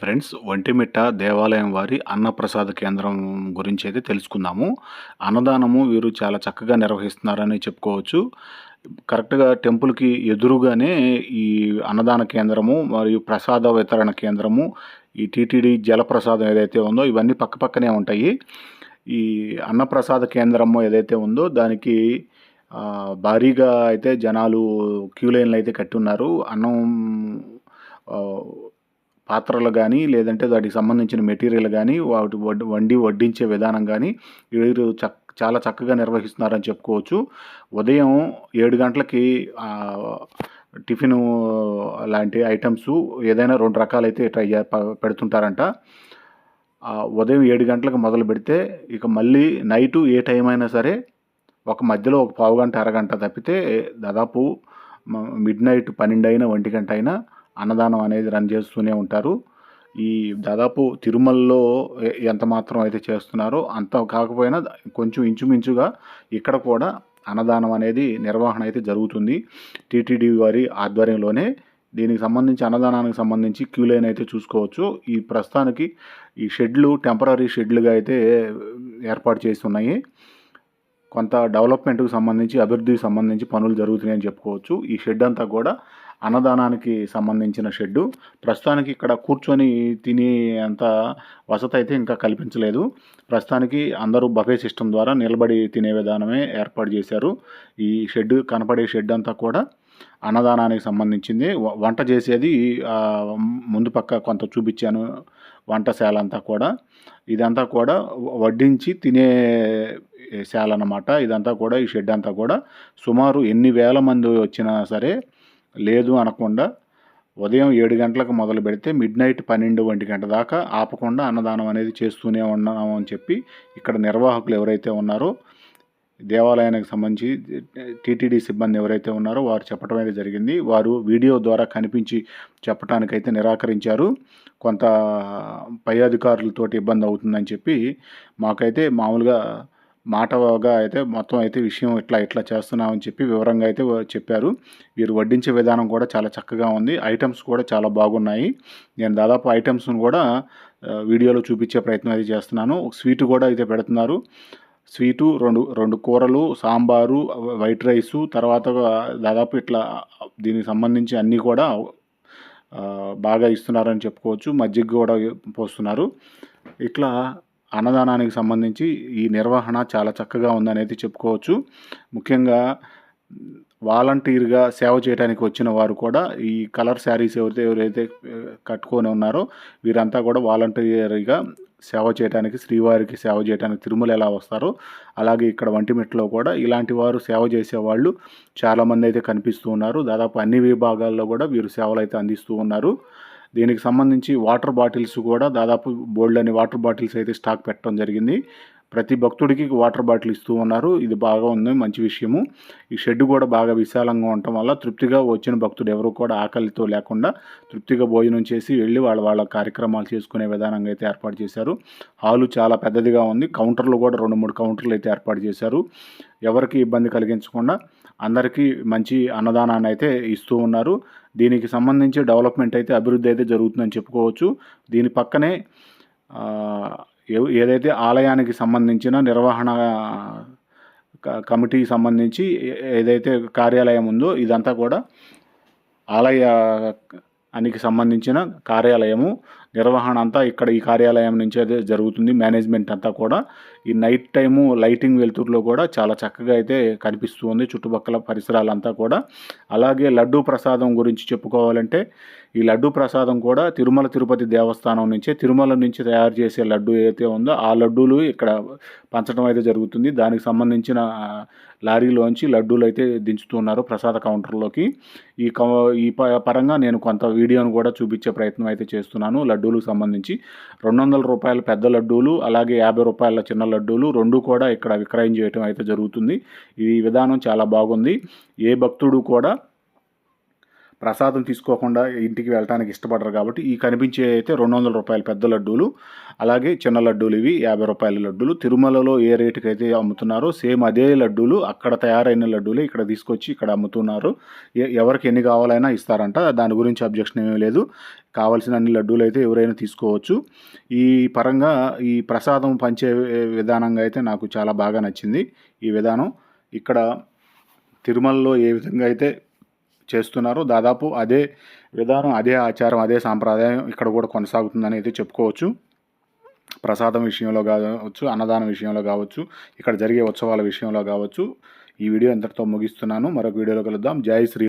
Friends Vontimitta దేవాలయం వారి అన్నప్రసాద కేంద్రం గురించి అయితే తెలుసుకుందాము. అన్నదానము వీరు చాలా చక్కగా నిర్వహిస్తున్నారని చెప్పుకోవచ్చు. కరెక్ట్గా టెంపుల్కి ఎదురుగానే ఈ అన్నదాన కేంద్రము మరియు ప్రసాద వితరణ కేంద్రము ఈ టీటీడీ జలప్రసాదం ఏదైతే ఉందో ఇవన్నీ పక్క పక్కనే ఉంటాయి. ఈ అన్నప్రసాద కేంద్రము ఏదైతే ఉందో దానికి భారీగా అయితే జనాలు క్యూ లైన్లు అయితే కట్టి ఉన్నారు. అన్నం పాత్రలు కానీ లేదంటే వాటికి సంబంధించిన మెటీరియల్ కానీ వాటి వడ్ వండి వడ్డించే విధానం కానీ వీరు చక్ చాలా చక్కగా నిర్వహిస్తున్నారని చెప్పుకోవచ్చు. ఉదయం ఏడు గంటలకి టిఫిన్ లాంటి ఐటమ్స్ ఏదైనా రెండు రకాలైతే ట్రై పెడుతుంటారంట. ఉదయం ఏడు గంటలకు మొదలు పెడితే ఇక మళ్ళీ నైటు ఏ టైం అయినా సరే ఒక మధ్యలో ఒక పావు గంట అరగంట తప్పితే దాదాపు మిడ్ నైట్ పన్నెండు అయినా ఒంటి గంట అయినా అన్నదానం అనేది రన్ చేస్తూనే ఉంటారు. ఈ దాదాపు తిరుమలలో ఎంత మాత్రం అయితే చేస్తున్నారో అంత కాకపోయినా కొంచెం ఇంచుమించుగా ఇక్కడ కూడా అన్నదానం అనేది నిర్వహణ అయితే జరుగుతుంది. టీటీడీ వారి ఆధ్వర్యంలోనే దీనికి సంబంధించి అన్నదానానికి సంబంధించి క్యూ లైన్ అయితే చూసుకోవచ్చు. ఈ ప్రస్తుతానికి ఈ షెడ్లు టెంపరీ షెడ్లుగా అయితే ఏర్పాటు చేస్తున్నాయి కొంత డెవలప్మెంట్కి సంబంధించి అభివృద్ధికి సంబంధించి పనులు జరుగుతున్నాయని చెప్పుకోవచ్చు. ఈ షెడ్ అంతా కూడా అన్నదానానికి సంబంధించిన షెడ్డు. ప్రస్తుతానికి ఇక్కడ కూర్చొని తినే అంత వసతి అయితే ఇంకా కల్పించలేదు. ప్రస్తుతానికి అందరూ బఫే సిస్టమ్ ద్వారా నిలబడి తినే విధానమే ఏర్పాటు చేశారు. ఈ షెడ్ కనపడే షెడ్ అంతా కూడా అన్నదానానికి సంబంధించింది. వ- వంట చేసేది ముందు పక్క కొంత చూపించాను వంటశాల అంతా కూడా. ఇదంతా కూడా వడ్డించి తినే శాల అన్నమాట. ఇదంతా కూడా ఈ షెడ్ అంతా కూడా సుమారు ఎన్ని వేల మంది వచ్చినా సరే లేదు అనకుండా ఉదయం ఏడు గంటలకు మొదలు పెడితే మిడ్ నైట్ పన్నెండు ఒంటి గంట దాకా ఆపకుండా అన్నదానం అనేది చేస్తూనే ఉన్నాము అని చెప్పి ఇక్కడ నిర్వాహకులు ఎవరైతే ఉన్నారో దేవాలయానికి సంబంధించి టీటీడీ సిబ్బంది ఎవరైతే ఉన్నారో వారు చెప్పడం అయితే జరిగింది. వారు వీడియో ద్వారా కనిపించి చెప్పడానికైతే నిరాకరించారు. కొంత పై అధికారులతోటి ఇబ్బంది అవుతుందని చెప్పి మాకైతే మామూలుగా మాటగా అయితే మొత్తం అయితే విషయం ఇట్లా ఇట్లా చేస్తున్నామని చెప్పి వివరంగా అయితే చెప్పారు. వీరు వడ్డించే విధానం కూడా చాలా చక్కగా ఉంది. ఐటమ్స్ కూడా చాలా బాగున్నాయి. నేను దాదాపు ఐటమ్స్ను కూడా వీడియోలో చూపించే ప్రయత్నం అయితే చేస్తున్నాను. స్వీట్ కూడా అయితే పెడుతున్నారు. స్వీటు రెండు రెండు కూరలు సాంబారు వైట్ రైసు తర్వాత దాదాపు ఇట్లా దీనికి సంబంధించి అన్నీ కూడా బాగా ఇస్తున్నారని చెప్పుకోవచ్చు. మజ్జిగ కూడా పోస్తున్నారు. ఇట్లా అన్నదానానికి సంబంధించి ఈ నిర్వహణ చాలా చక్కగా ఉందనేది చెప్పుకోవచ్చు. ముఖ్యంగా వాలంటీర్గా సేవ చేయడానికి వచ్చిన వారు కూడా ఈ కలర్ శారీస్ ఎవరైతే ఎవరైతే కట్టుకొని ఉన్నారో వీరంతా కూడా వాలంటీర్గా సేవ చేయడానికి శ్రీవారికి సేవ చేయడానికి తిరుమల ఎలా వస్తారో అలాగే ఇక్కడ వంటిమిట్లో కూడా ఇలాంటి వారు సేవ చేసేవాళ్ళు చాలామంది అయితే కనిపిస్తూ ఉన్నారు. దాదాపు అన్ని విభాగాల్లో కూడా వీరు సేవలు అయితే అందిస్తూ ఉన్నారు. దీనికి సంబంధించి వాటర్ బాటిల్స్ కూడా దాదాపు బోల్డ్ అని వాటర్ బాటిల్స్ అయితే స్టాక్ పెట్టడం జరిగింది. ప్రతి భక్తుడికి వాటర్ బాటిల్ ఇస్తూ ఉన్నారు. ఇది బాగా ఉంది మంచి విషయము. ఈ షెడ్ కూడా బాగా విశాలంగా ఉండటం వల్ల తృప్తిగా వచ్చిన భక్తుడు ఎవరు కూడా ఆకలితో లేకుండా తృప్తిగా భోజనం చేసి వెళ్ళి వాళ్ళ వాళ్ళ కార్యక్రమాలు చేసుకునే విధానంగా అయితే ఏర్పాటు చేశారు. హాలు చాలా పెద్దదిగా ఉంది. కౌంటర్లు కూడా రెండు మూడు కౌంటర్లు అయితే ఏర్పాటు చేశారు. ఎవరికి ఇబ్బంది కలిగించకుండా అందరికీ మంచి అన్నదానాన్ని అయితే ఇస్తూ ఉన్నారు. దీనికి సంబంధించి డెవలప్మెంట్ అయితే అభివృద్ధి అయితే జరుగుతుందని చెప్పుకోవచ్చు. దీని పక్కనే ఏ- ఏదైతే ఆలయానికి సంబంధించిన నిర్వహణ క- కమిటీకి సంబంధించి ఏ- ఏదైతే కార్యాలయం ఉందో ఇదంతా కూడా ఆలయానికి సంబంధించిన కార్యాలయము. నిర్వహణ అంతా ఇక్కడ ఈ కార్యాలయం నుంచే జరుగుతుంది. మేనేజ్మెంట్ అంతా కూడా ఈ నైట్ టైము లైటింగ్ వెలుతురులో కూడా చాలా చక్కగా అయితే కనిపిస్తూ ఉంది చుట్టుపక్కల పరిసరాలంతా కూడా. అలాగే లడ్డూ ప్రసాదం గురించి చెప్పుకోవాలంటే ఈ లడ్డూ ప్రసాదం కూడా తిరుమల తిరుపతి దేవస్థానం నుంచే తిరుమల నుంచి తయారు చేసే లడ్డు ఏదైతే ఉందో ఆ లడ్డూలు ఇక్కడ పంచడం అయితే జరుగుతుంది. దానికి సంబంధించిన లారీలోంచి లడ్డూలు అయితే దించుతున్నారు ప్రసాద కౌంటర్లోకి. ఈ కౌ ఈ ప- పరంగా నేను కొంత వీడియోను కూడా చూపించే ప్రయత్నం అయితే చేస్తున్నాను. లడ్డూలకు సంబంధించి రెండు వందల రూపాయల పెద్ద లడ్డూలు అలాగే యాభై రూపాయల చిన్న లడ్డూలు రెండు కూడా ఇక్కడ విక్రయం చేయడం అయితే జరుగుతుంది. ఈ విధానం చాలా బాగుంది. ఏ భక్తుడు కూడా ప్రసాదం తీసుకోకుండా ఇంటికి వెళ్ళడానికి ఇష్టపడరు కాబట్టి ఈ కనిపించే అయితే రెండు వందల రూపాయల పెద్ద లడ్డూలు అలాగే చిన్న లడ్డూలు ఇవి యాభై రూపాయల లడ్డూలు. తిరుమలలో ఏ రేటుకి అయితే అమ్ముతున్నారో సేమ్ అదే లడ్డూలు అక్కడ తయారైన లడ్డూలు ఇక్కడ తీసుకొచ్చి ఇక్కడ అమ్ముతున్నారు. ఎ- ఎవరికి ఎన్ని కావాలైనా ఇస్తారంట. దాని గురించి అబ్జెక్షన్ ఏమీ లేదు. కావాల్సిన అన్ని లడ్డూలు అయితే ఎవరైనా తీసుకోవచ్చు. ఈ పరంగా ఈ ప్రసాదం పంచే విధానంగా అయితే నాకు చాలా బాగా నచ్చింది ఈ విధానం. ఇక్కడ తిరుమలలో ఏ విధంగా అయితే చేస్తున్నారు. దాదాపు అదే విధానం అదే ఆచారం అదే సాంప్రదాయం ఇక్కడ కూడా కొనసాగుతుందని అయితే చెప్పుకోవచ్చు. ప్రసాదం విషయంలో కావచ్చు అన్నదానం విషయంలో కావచ్చు ఇక్కడ జరిగే ఉత్సవాల విషయంలో కావచ్చు. ఈ వీడియో ఇంతటితో ముగిస్తున్నాను. మరొక వీడియోలో కలుద్దాం. జై శ్రీ